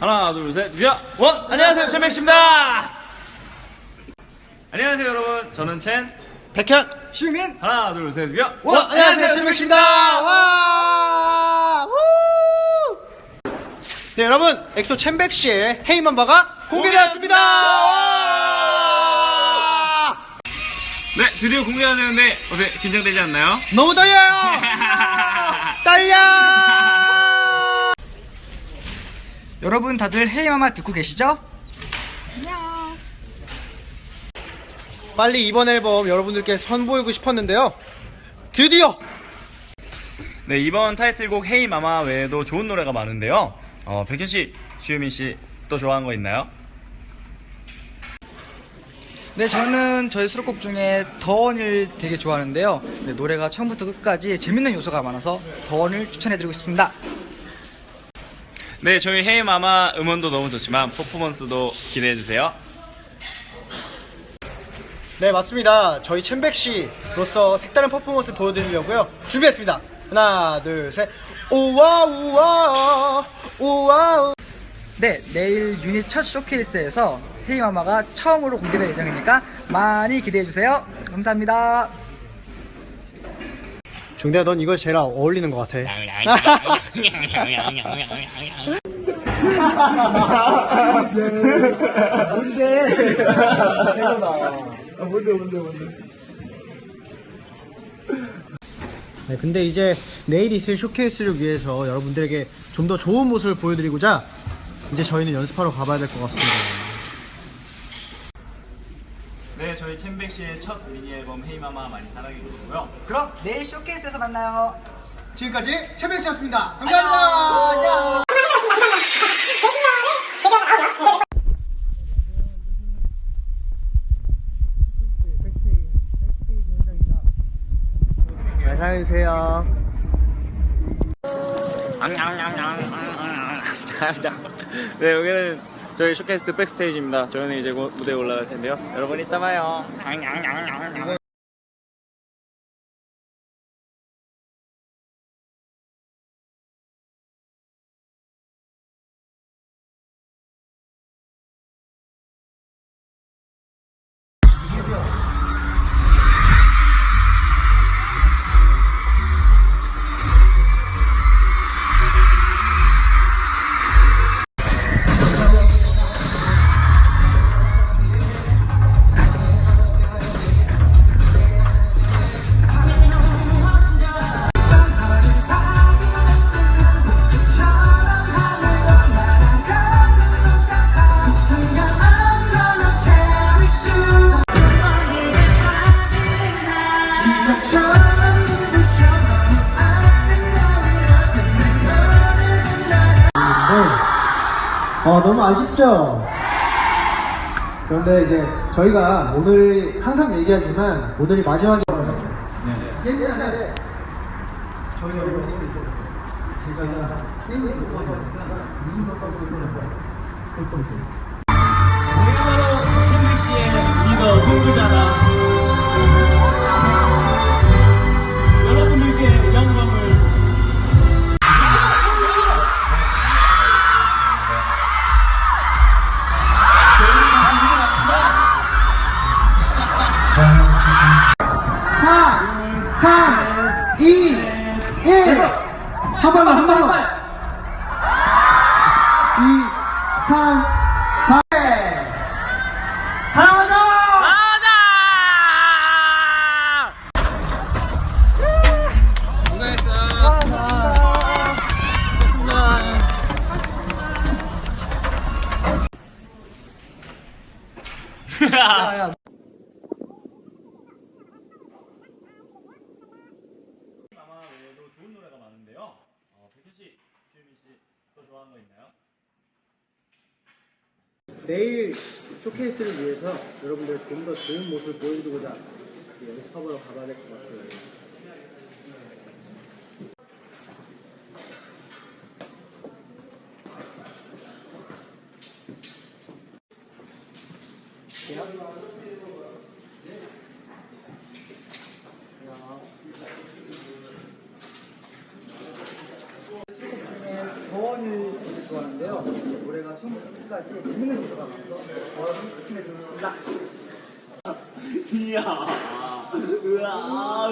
하나, 둘, 셋, 야, 원! 안녕하세요, 첸백씨입니다! 안녕하세요, 여러분. 저는 첸. 백현 시민 하나, 둘, 셋, 야, 원 어, 안녕하세요 최백입니다 와 우! 네 여러분 엑소 챔백 씨의 헤이맘바가 공개되었습니다 와! 네, 드디어 공개가 되는데, 어때, 긴장되지 않나요? 너무 떨려요 떨려 여러분 다들 헤이마마 듣고 계시죠? 빨리 이번 앨범 여러분들께 선보이고 싶었는데요 드디어 네, 이번 타이틀곡 헤이 마마 외에도 좋은 노래가 많은데요. 어, 백현씨, 주유민씨, 또 좋아하는 거 있나요? 네 저는 저희 수록곡 중에 더원을 되게 좋아하는데요 네, 노래가 처음부터 끝까지 재밌는 요소가 많아서 더원을 추천해드리고 싶습니다 네, 저희 헤이 마마 음원도 너무 좋지만, 퍼포먼스도 기대해 주세요. 네 맞습니다. 저희 챔백 씨로서 색다른 퍼포먼스 보여드리려고요. 준비했습니다. 하나 둘 셋. 우와 우와 우와 네 내일 유닛 첫 쇼케이스에서 헤이마마가 처음으로 공개될 예정이니까 많이 기대해 주세요. 감사합니다 중대야 넌 이거 제일 어울리는 것 같아 뭔데? 최고다. 뭔데, 뭔데, 뭔데. 네, 근데 이제 내일 있을 쇼케이스를 위해서 여러분들에게 좀 더 좋은 모습을 보여드리고자 이제 저희는 연습하러 가봐야 될 것 같습니다. 네, 저희 챔백 씨의 첫 미니 앨범 헤이 마마 많이 사랑해 주시고요. 그럼 내일 쇼케이스에서 만나요 지금까지 채백씨였습니다. 감사합니다. 안녕. 안녕하세요. 네, 여기는 저희 쇼케이스 백스테이지입니다. 저희는 이제 곧 무대에 올라갈 텐데요. 여러분 이따 봐요. 어, 너무 아쉽죠? 그런데 이제 저희가 오늘 항상 얘기하지만 오늘이 마지막이 옛날에 저희 어머님이 제가 게임을 좋아하니까 무슨 덮밥 쓸 거냐고 내가 바로 챔백 씨의 한 번만, 한 번만. 이, 삼, 사. 사랑하자! 야야 마마 외에도 좋은 노래가 많은데요. 어, 백현 씨, 주유민 씨, 또 좋아하는 거 있나요? 내일 쇼케이스를 위해서 여러분들 좀 더 좋은 모습을 보여드리고자 연습하러 가봐야 될 것 같아요. 더원을 좋아하는데요. 노래가 처음부터 끝까지 재밌는 요소가 많아서 더원을 추천해드리고 싶습니다. 이야. 으아.